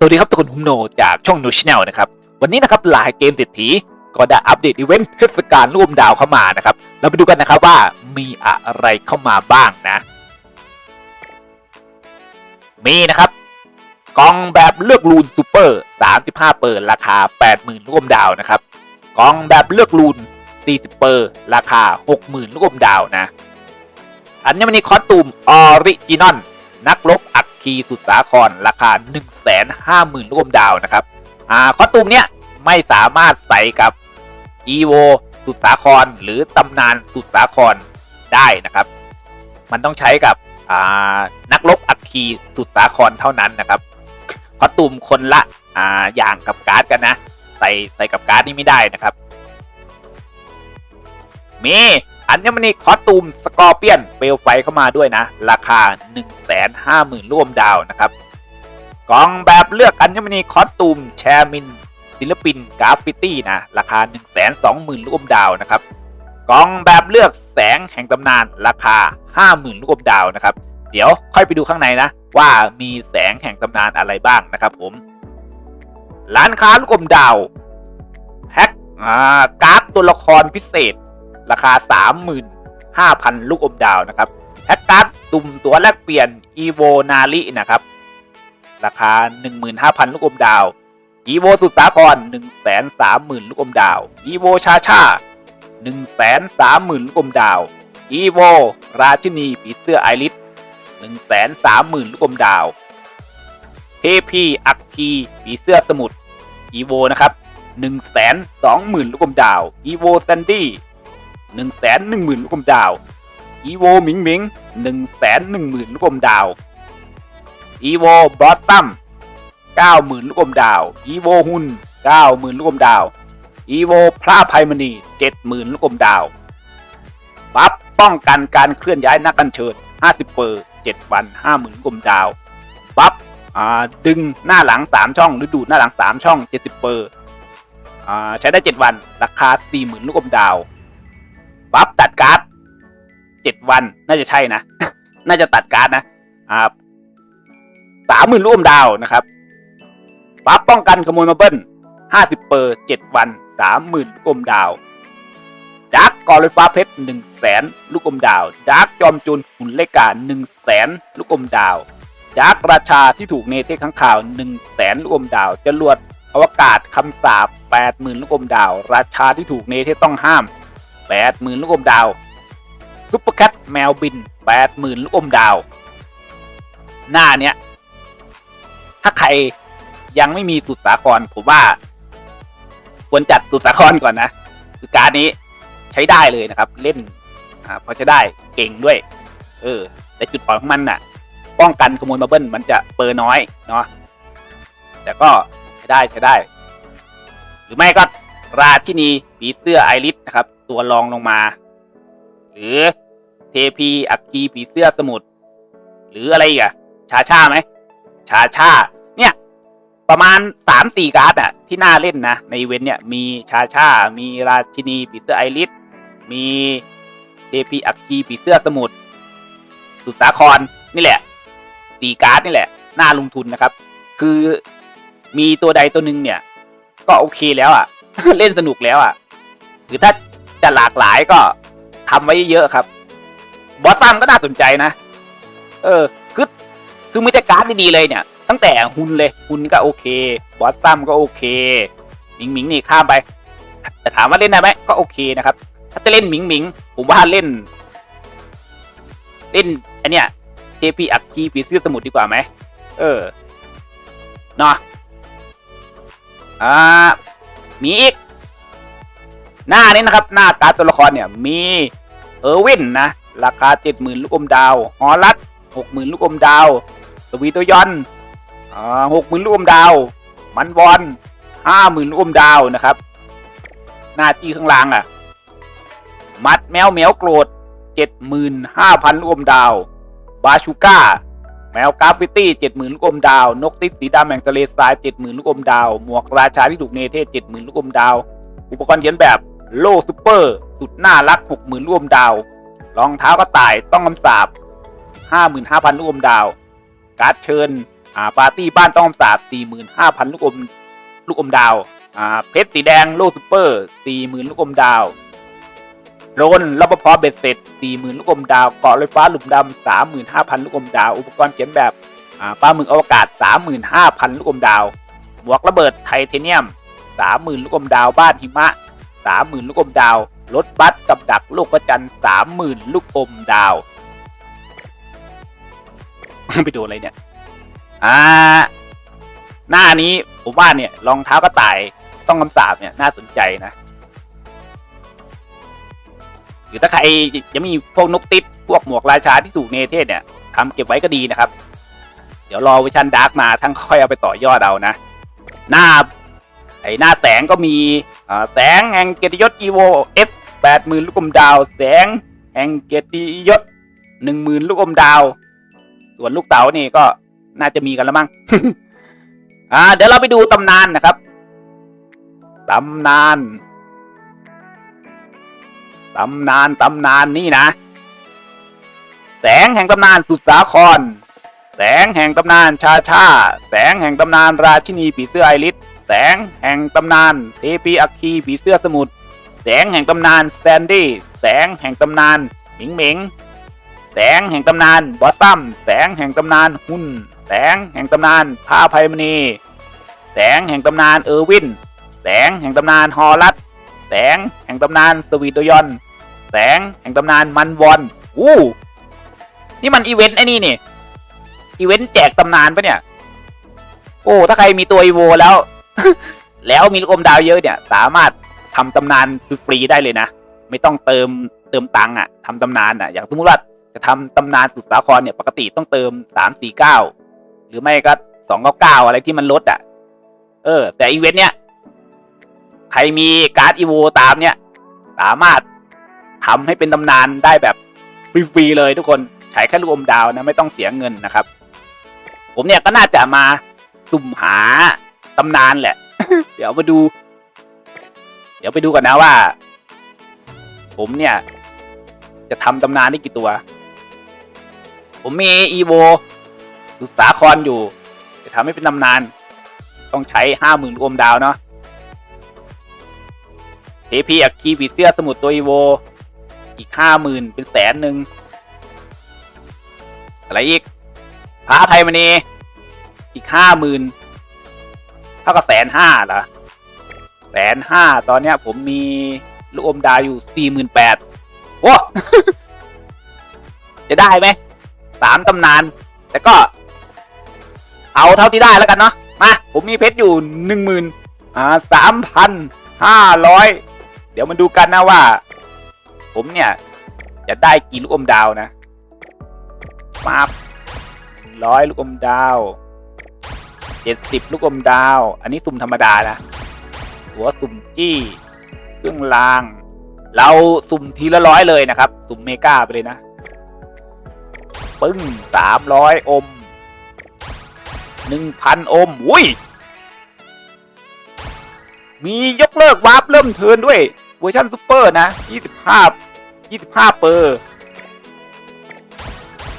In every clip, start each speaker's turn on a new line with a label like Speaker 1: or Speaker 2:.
Speaker 1: สวัสดีครับทุกคนผมโนจากช่องโนชแนลนะครับ วันนี้นะครับหลายเกมเศรษฐีก็ได้อัปเดตอีเวนต์เทศกาลร่วมดาวเข้ามานะครับ เราไปดูกันนะครับว่ามีอะไรเข้ามาบ้างนะ มีนะครับกล่องแบบเลือกรูนซูเปอร์35 เปิดราคา 80,000ร่วมดาวนะครับกล่องแบบเลือกรูน40 เปิดราคา 60,000ร่วมดาวนะอัญมณีคอสตูมออริจินอลนักรบอัค คีสุดสาครราคา 1 5 0 0 0 0ร่วมดาวนะครับอ่าคอสตูมเนี้ยไม่สามารถใส่กับ e v o สุดสาครหรือตำนานสุดสาครได้นะครับ มันต้องใช้กับอ่านักรบอัคคีสุดสาครเท่านั้นนะครับคอสตูมคนละอ่าอย่างกับการ์ดกันนะ ใส่ใส่กับการ์ดนี่ไม่ได้นะครับมี อัญมณีคอสตูมสกอร์เปียนเปลวไฟเข้ามาด้วยนะ ราคา 1 5 0 0 0 0ร่วมดาวนะครับกล่องแบบเลือกอัญมณีคอสตูมแชร์มินศิลปินกราฟฟิตี้นะราคา 1 2 0 0 0 0ร่วมดาวนะครับกล่องแบบเลือกแสงแห่งตำนานราคา 50,000ร่วมดาวนะครับเดี๋ยวค่อยไปดูข้างในนะ ว่ามีแสงแห่งตำนานอะไรบ้างนะครับผม ร้านค้าลูกอมดาวแพ็คอ่าการ์ดตัวละครพิเศษ ราคา 35,000 ลูกอมดาวนะครับแพ็กการ์ดตุ่มตัวแลกเปลี่ยน e v o n a r i นะครับ ราคา 15,000 ลูกอมดาว e v o สุดสาคร130,000 ลูกอมดาว e v o ชาชา130,000 ลูกอมดาว e v o ราชินีผีเสื้อไอริส130,000 ลูกอมดาวเทพีอักคีผีเสื้อสมุทร e v o นะครับ 120,000 ลูกอมดาว e v o แซนดี้ หนึ่งแสนหนึ่งหมื่นลูกอมดาว อีโวหมิงหมิงหนึ่งแสนหนึ่งหมื่นลูกอมดาว อีโวบอสตัมเก้าหมื่นลูกอมดาว อีโวฮุนเก้าหมื่นลูกอมดาว อีโวพระภัยมณีเจ็ดหมื่นลูกอมดาวปั๊บป้องกันการเคลื่อนย้ายนักกันเชิญห้าสิบเปอร์เจ็ดวันห้าหมื่นลูกอมดาวปั๊บอ่าดึงหน้าหลังสามช่อง หรือดูดหน้าหลังสามช่องเจ็ดสิบเปอร์อ่าใช้ได้เจ็ดวัน ราคาสี่หมื่นลูกอมดาว ปั๊บตัดการ์ดเจ็ดวัน น่าจะใช่นะ น่าจะตัดการ์ดนะอ่าสามหมื่นร่วมดาวนะครับปั๊บป้องกันขโมยมาเบิ้ลห้าสิบเปอร์เจ็ดวันสามหมื่นลูกอมดาวดักกอลฟ้าเพชรหนึ่งแสนลูกอมดาวดักจอมจุนหุ่นเลกาหนึ่งแสนลูกอมดาวดักราชาที่ถูกเนเธอร์ข้างข่าวหนึ่งแสนลูกอมดาวจรวดอวกาศคำสาบแปดหมื่นลูกอมดาว ราชาที่ถูกเนเธอร์ต้องห้าม แปดหมื่นลูกอมดาวซุปเปอร์แคทแมวบินแปดหมื่นลูกอมดาว หน้าเนี้ย ถ้าใครยังไม่มีสุดสาครผมว่า ควรจัดสุดสาครก่อนนะ คือการนี้ใช้ได้เลยนะครับ เล่นอ่าพอใช้ได้เก่งด้วย เออ แต่จุดอ่อนของมันน่ะ ป้องกันขโมยมาเบิ้ลมันจะเปอร์น้อยเนาะแต่ก็ใช้ได้ใช้ได้ หรือไม่ก็ราชินีผีเสื้อไอริสนะครับ ตัวรองลงมา หรือเทพีอักคีผีเสื้อสมุทรหรืออะไรอีกอะชาชาไหมชาชาเนี่ย ประมาณสามสี่การ์ดอะที่น่าเล่นนะ ในเวนเนี่ย มีชาชา มีราชินีผีเสื้อไอริสมีเทพีอักคีผีเสื้อสมุทรสุสาครนี่แหละสี่การ์ดนี่แหละ น่าลงทุนนะครับ คือมีตัวใดตัวหนึ่งเนี่ย ก็โอเคแล้วอะเล่นสนุกแล้วอะ หรือถ้า จะหลากหลายก็ทำไว้เยอะครับ บอสซัมก็น่าสนใจนะ เออ คือ คือมีแต่การ์ดดีๆเลยเนี่ย ตั้งแต่ฮุนเลยฮุนก็โอเค บอสซัมก็โอเคหมิงหมิงนี่ข้ามไป แต่ถามว่าเล่นได้ไหมก็โอเคนะครับ ถ้าจะเล่นหมิงหมิงผมว่าเล่น เล่นอันเนี้ยเจพีอักกีผีเสื้อสมุทรดีกว่าไหม เออ เนาะอ่า มีอีก หน้านี้นะครับ หน้ากาตัวละครเนี่ยมีเออร์วินนะ ราคาเจ็ดหมื่นลูกอมดาวฮอลัดหกหมื่นลูกอมดาว สวีตยอนอ่าหกหมื่นลูกอมดาว มันบอลห้าหมื่นลูกอมดาวนะครับ หน้าที่ข้างล่างอะ มัดแมวแมวโกรธเจ็ดหมื่นห้าพันลูกอมดาว บาชูก้าแมวกราฟฟิตี้เจ็ดหมื่นลูกอมดาว นกติดสีดำแห่งทะเลทรายเจ็ดหมื่นลูกอมดาว หมวกราชาที่ถูกเนเธเจ็ดหมื่นลูกอมดาว อุปกรณ์เขียนแบบ โลซูเปอร์ สุดน่ารักหกหมื่นลูกอมดาว รองเท้ากระต่ายต้องคำสาบห้าหมื่นห้าพันลูกอมดาว การ์ดเชิญอ่าปาร์ตี้บ้านต้องคำสาบสี่หมื่นห้าพันลูกอมลูกอมดาวอ่าเพชรสีแดงโลซูเปอร์สี่หมื่นลูกอมดาวโรนรปภเบ็ดเสร็จสี่หมื่นลูกอมดาวเกาะลอยฟ้าหลุมดำสามหมื่นห้าพันลูกอมดาว อุปกรณ์เขียนแบบอ่าปลาหมึกอวกาศสามหมื่นห้าพันลูกอมดาว หมวกระเบิดไทเทเนียมสามหมื่นลูกอมดาวบ้านหิมะ สามหมื่นลูกอมดาว รถบัสกับดักลูกประจันสามหมื่นลูกอมดาว ไปดูอะไรเนี่ย อ่า หน้านี้ผมว่าเนี่ยรองเท้ากระต่ายต้องคำสาบเนี่ยน่าสนใจนะหรือถ้าใครจะมีพวกนกติดพวกหมวกราชาที่ถูกเนเธศเนี่ยทำเก็บไว้ก็ดีนะครับ เดี๋ยวรอเวอร์ชันดาร์กมาทั้งค่อยเอาไปต่อยอดเอานะ หน้า ไอหน้าแสงก็มีแสงแห่งเกียรติยศอีโว F แปดหมื่นลูกอมดาว แสงแห่งเกียรติยศหนึ่งหมื่นลูกอมดาว ส่วนลูกเต๋านี่ก็น่าจะมีกันแล้วมั้งอ่าเดี๋ยวเราไปดูตำนานนะครับตำนานตำนานตำนานนี่นะ แสงแห่งตำนานสุดสาคร แสงแห่งตำนานชาชา แสงแห่งตำนานราชินีผีเสื้อไอริส แสงแห่งตำนานเทปีอัคคีผีเสื้อสมุทรแสงแห่งตำนานแซนดี้แสงแห่งตำนานหมิงหมิง แสงแห่งตำนานบอสซัมแสงแห่งตำนานหุนแสงแห่งตำนานผ้าไพมณี แสงแห่งตำนานเออร์วิน แสงแห่งตำนานฮอลัสแสงแห่งตำนานสวีโดยอน แสงแห่งตำนานมันวอนอู้นี่มันอีเวนต์ไอ้นี่นี่อีเวนต์แจกตำนานปะเนี่ย โอ้ ถ้าใครมีตัวอีโวแล้ว แล้วมีลูกอมดาวเยอะเนี่ย สามารถทำตำนานฟรีได้เลยนะ ไม่ต้องเติมเติมตังค์อะทำตำนานอะ อย่างสมมติว่าจะทำตำนานสุดสาครเนี่ยปกติต้องเติมสามสี่เก้าหรือไม่ก็สองเก้าเก้าอะไรที่มันลดอะ เออ แต่อีเวนต์เนี่ยใครมีการ์ดอีโวตามเนี่ย สามารถทำให้เป็นตำนานได้แบบฟรีๆเลยทุกคนใช้แค่ลูกอมดาวนะไม่ต้องเสียเงินนะครับ ผมเนี่ยก็น่าจะมาสุ่มหา ตำนานแหละ เดี๋ยวมาดู เดี๋ยวไปดูกันนะว่า ผมเนี่ย จะทำตำนานได้กี่ตัว ผมมีอีโวสุสาครอยู่ จะทำให้เป็นตำนาน ต้องใช้ห้าหมื่นรวมดาวเนาะเทพีอักคีผีเสื้อสมุดตัวอีโว อีกห้าหมื่นเป็นแสนหนึ่งอะไรอีกพระอภัยมณีอีกห้าหมื่นเท่ากับแสนห้าเหรอแสนห้าตอนเนี้ยผมมีลูกอมดาวอยู่สี่หมื่นแปดโอ้จะได้ไหมสามตำนาน แต่ก็ เอาเท่าที่ได้แล้วกันเนาะมาผมมีเพชรอยู่หนึ่งหมื่นอ่าสามพันห้าร้อยเดี๋ยวมาดูกันนะว่า ผมเนี่ย จะได้กี่ลูกอมดาวนะมาร้อยลูกอมดาว เจ็ดสิบลูกอมดาว อันนี้สุ่มธรรมดานะ หัวสุ่มจี้เครื่องราง เราสุ่มทีละร้อยเลยนะครับ สุ่มเมกาไปเลยนะ ปึ้งสามร้อยอมหนึ่งพันอม อุ้ย มียกเลิกวาร์ปเริ่มเทินด้วย เวอร์ชันซูเปอร์นะยี่สิบห้ายี่สิบห้าเปอร์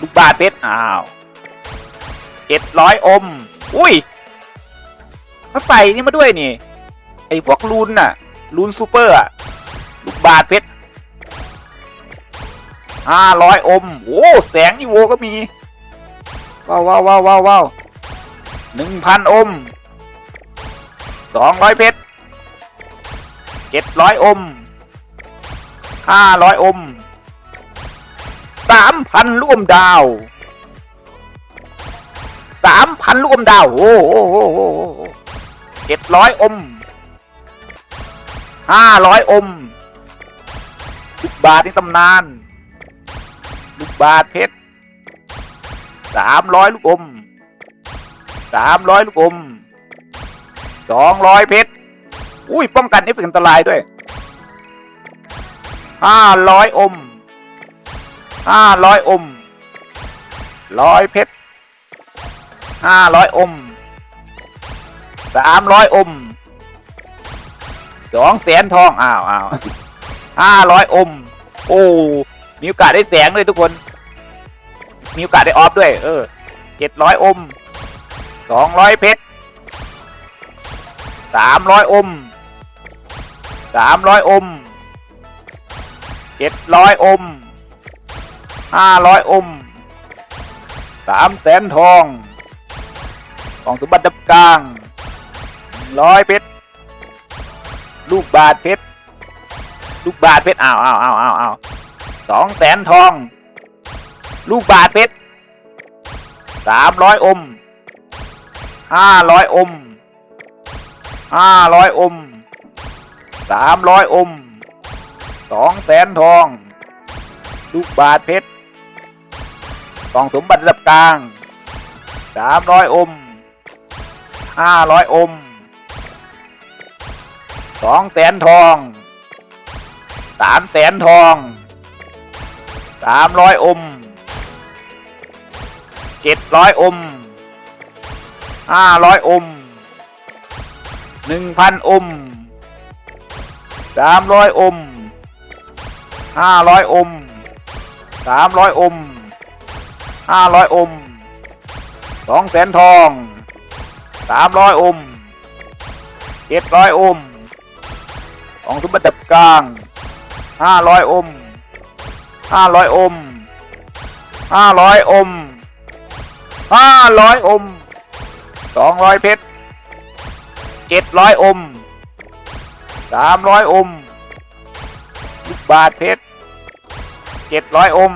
Speaker 1: ลูกบาทเพชรอ้าวเจ็ดร้อยอม อุ้ย เขาใส่นี่มาด้วยนี่ ไอ้พวกรูนน่ะรูนซูเปอร์อะลูกบาทเพชรห้าร้อยอม โอ้แสงอีโวก็มี ว้าวว้าวว้าวว้าวว้าวหนึ่งพันอมสองร้อยเพชรเจ็ดร้อยอมห้าร้อยอมสามพันลูกอมดาวสามพันลูกอมดาว โอ้โห เจ็ดร้อยอมห้าร้อยอมลูกบาทในตำนานลูกบาทเพชรสามร้อยลูกอมสามร้อยลูกอมสองร้อยเพชรอุ้ยป้องกันเอฟเฟกต์อันตรายด้วยห้าร้อยอมห้าร้อยอมร้อยเพชรห้าร้อยอม สามร้อยอมสองแสนทองอ้าวอ้าวห้าร้อยอม โอ้มีโอกาสได้แสงเลยทุกคน มีโอกาสได้ออฟด้วย เออเจ็ดร้อยอมสองร้อยเพชรสามร้อยอมสามร้อยอมเจ็ดร้อยอมห้าร้อยอมสามแสนทองกล่องสมบัติดับกลาง ร้อยเพชรลูกบาทเพชรลูกบาทเพชรอ้าวอ้าวอ้าวอ้าวอ้าวสองแสนทอง ลูกบาทเพชรสามร้อยอมห้าร้อยอมห้าร้อยอมสามร้อยอมสองแสนทอง ลูกบาทเพชรกล่องสมบัติระดับกลางสามร้อยอมห้าร้อยอม สองแสนทองสามแสนทองสามร้อยอมเจ็ดร้อยอมห้าร้อยอมหนึ่งพันอมสามร้อยอมห้าร้อยอมสามร้อยอมห้าร้อยอมสองแสนทองสามร้อยอมเจ็ดร้อยอม องสมบัติดับกลางห้าร้อยอมห้าร้อยอมห้าร้อยอมห้าร้อยอมสองร้อยเพชรเจ็ดร้อยอมสามร้อยอมลูกบาทเพชรเจ็ดร้อยอม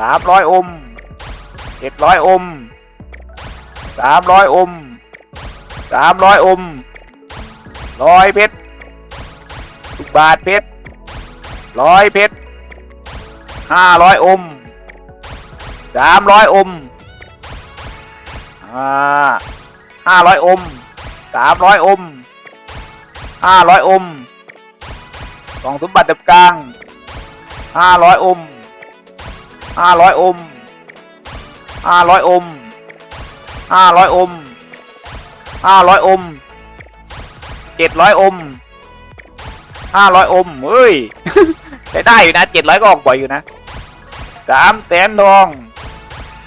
Speaker 1: สามร้อยอมเจ็ดร้อยอมสามร้อยอมสามร้อยอมร้อยเพชร บาทเพชรร้อยเพชรห้าร้อยอมสามร้อยอมอ่าห้าร้อยอมสามร้อยอมห้าร้อยอมกล่องสมบัติดับกลางห้าร้อยอมห้าร้อยอมห้าร้อยอมห้าร้อยอมห้าร้อยอมเจ็ดร้อยอม ห้าร้อยอมเฮ้ยใช้ได้อยู่นะเจ็ดร้อยก็ออกบ่อยอยู่นะสามแสนทอง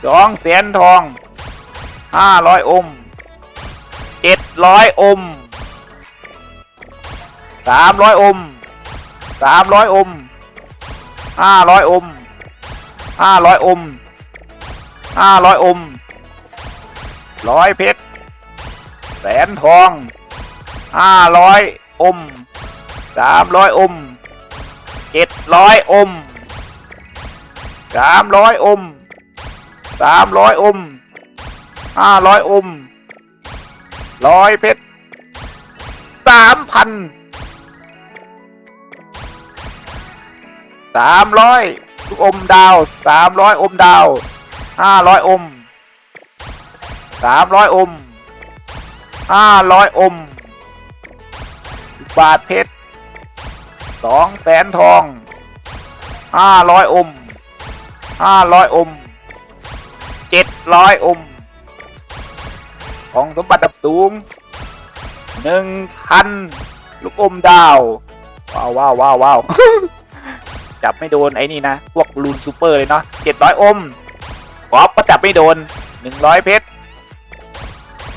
Speaker 1: สองแสนทองห้าร้อยอมเจ็ดร้อยอมสามร้อยอมสามร้อยอมห้าร้อยอมห้าร้อยอมห้าร้อยอมร้อยเพชรแสนทองห้าร้อยอม สามร้อยอมเจ็ดร้อยอมสามร้อยอมสามร้อยอมห้าร้อยอมร้อยเพชรสามพันสามร้อยลูกอมดาวสามร้อยอมดาวห้าร้อยอมสามร้อยอมห้าร้อยอมบาทเพชร สองแสนทองห้าร้อยอมห้าร้อยอมเจ็ดร้อยอม ของสมบัติดับสูงหนึ่งพันลูกอมดาว ว้าวว้าวว้าวว้าวจับไม่โดนไอ้นี่นะ พวกลูนซูเปอร์เลยเนาะเจ็ดร้อยอมป๊อปก็จับไม่โดนหนึ่งร้อยเพชร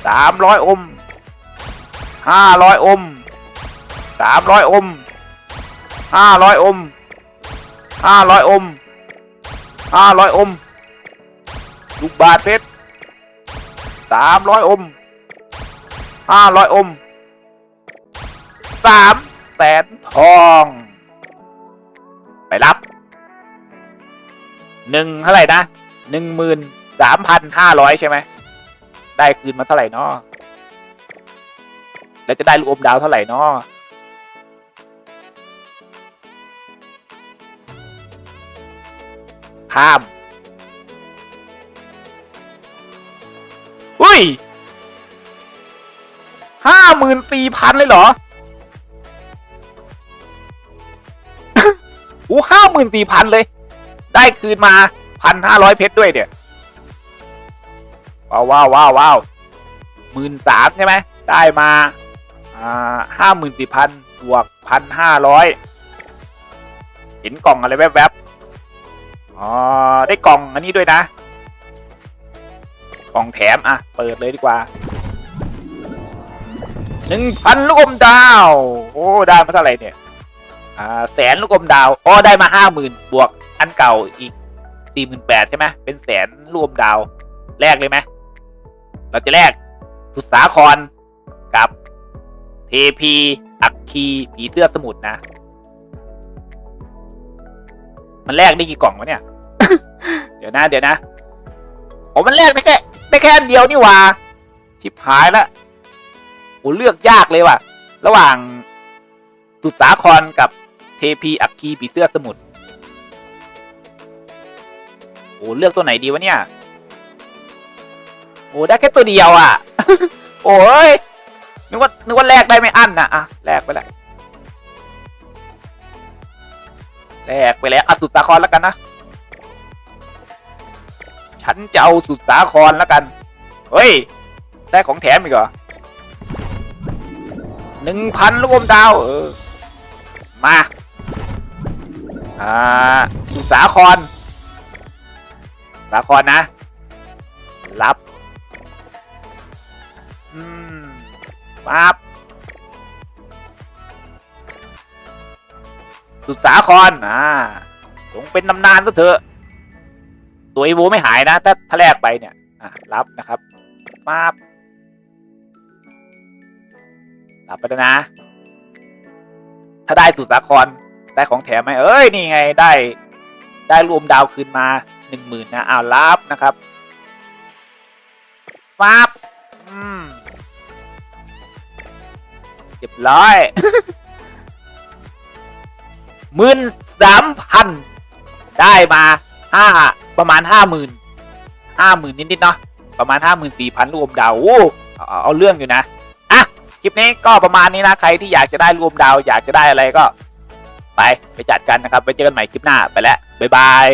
Speaker 1: สามร้อยอมห้าร้อยอมสามร้อยอม ห้าร้อยอมห้าร้อยอมห้าร้อยอม ลูกบาทเพชรสามร้อยอมห้าร้อยอมสามแสนทอง ไปรับหนึ่งเท่าไหร่นะหนึ่งหมื่นสามพันห้าร้อยใช่ไหม ได้คืนมาเท่าไหร่เนาะแล้วจะได้ลูกอมดาวเท่าไหร่เนาะ ข้ามอุ้ยห้าหมื่นสี่พันเลยเหรอโอ้ห้าหมื่นสี่พันเลย ได้คืนมาพันห้าร้อยเพชรด้วยเนี่ยว้าวว้าวว้าวว้าวหมื่นสามใช่ไหมได้มาอ่าห้าหมื่นสี่พันบวกพันห้าร้อยเห็นกล่องอะไรแวบๆ อ๋อ ได้กล่องอันนี้ด้วยนะ กล่องแถมอะ เปิดเลยดีกว่าหนึ่งพันลูกอมดาว โอ้ได้มาเท่าไหร่เนี่ย อ่าแสนลูกอมดาวอ๋อได้มาห้าหมื่นบวกอันเก่าอีกสี่หมื่นแปดใช่ไหมเป็นแสนลูกอมดาว แลกเลยไหมเราจะแลกสุดสาครกับเทพีอักคีผีเสื้อสมุทรนะ มันแลกได้กี่กล่องวะเนี่ย เดี๋ยวนะเดี๋ยวนะโอ้มันแลกได้แค่ได้แค่อันเดียวนี่หว่าชิบหายละโอ้เลือกยากเลยว่ะ ระหว่างสุดสาครกับเทพีอักคีผีเสื้อสมุทรโอ้เลือกตัวไหนดีวะเนี่ย โอ้ได้แค่ตัวเดียวอะ โอ้ยนึกว่านึกว่าแลกได้ไม่อั้นนะอะแลกไปแล้วแลกไปแล้วอสุดสาครแล้วกันนะ ฉันจะเอาสุดสาครแล้วกัน เฮ้ย ได้ของแถมอีกเหรอหนึ่งพันลูกอมดาวเออ มา อ่า สุดสาคร สาครนะ รับ อืมปั๊บสุดสาคร อ่าจงเป็นตำนานก็เถอะ ตัวอีโวไม่หายนะถ้าถ้าแลกไปเนี่ยอะรับนะครับปั๊บรับไปแล้วนะ ถ้าได้สุสาครได้ของแถมไหมเอ้ย นี่ไงได้ ได้รวมดาวคืนมาหนึ่งหมื่นนะอ้าวรับนะครับปั๊บอืมเรียบร้อยหมื่นสามพันได้มาห้า ประมาณห้าหมื่นห้าหมื่นนิดๆเนาะประมาณห้าหมื่นสี่พันรวมดาวโอ้เอาเอาเอาเรื่องอยู่นะอะคลิปนี้ก็ประมาณนี้นะใครที่อยากจะได้รวมดาว อยากจะได้อะไรก็ ไปไปจัดกันนะครับไปเจอกันใหม่คลิปหน้าไปแล้วบ๊ายบาย